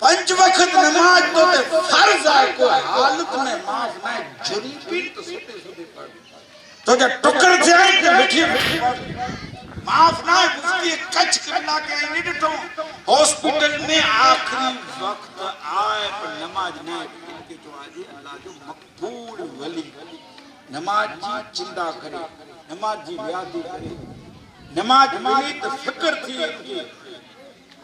પંચ વખત નમાજ તો તે ફરજ આ હાલત ને માફ ના જરી પીટ સુધી સુધી પડ તો જે ટુકર જાય કે મીઠી માફ ના મુસ્તી કચ કરના કે નીડ હોસ્પિટલ મે આખરી વખત આય પર નમાજ ના કે જો આજે અલ્લાહ જો મકબૂલ વલી નમાજ જી ચિંતા કરે નમાજ જી વ્યાધી કરે નમાજ મિલી તો ફિકર થી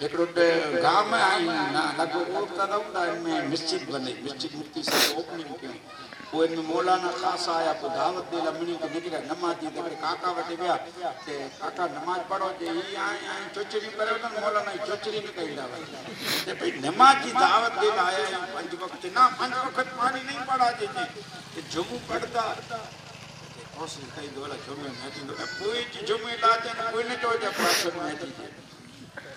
हिकिड़ो गाम आहिनि न लॻो उहो त रहंदा आहिनि मिश्चित बने मिश्चित मुक्ति सां ओपनिंग कयूं पोइ हिन में मौलाना ख़ासि आया पोइ दावत ॾे लमिणी खां निकिरिया नमाज़ जी तंहिं काका वटि विया ते काका नमाज़ पढ़ो चई हीअ आए आए चोचरी करे वठनि मौलाना जी चोचरी बि कई लावा ते भई नमाज़ जी दावत ॾे आया आहियूं पंज वक़्त न पंज वक़्त पाणी नहीं पढ़ा जे जुमू पढ़ंदा कोशिशि कई दो जुमे न थींदो पोइ जुमे लाजनि कोई न चओ पासे में थी थिए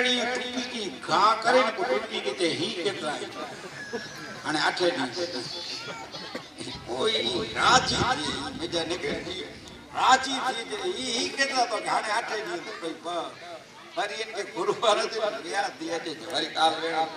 એડી ટૂંકી કી ઘા કરીને ટૂંકી કી તે હી કેટલાય અને આઠે દિવસ કોઈ રાજી બીજા નીકળી રાજી થઈ જાય ઈ હી કેટલા તો ઘાડે આઠે દિવસ ભાઈ ફરી કે ગુરુવાર જ દે છે કાલ વેળા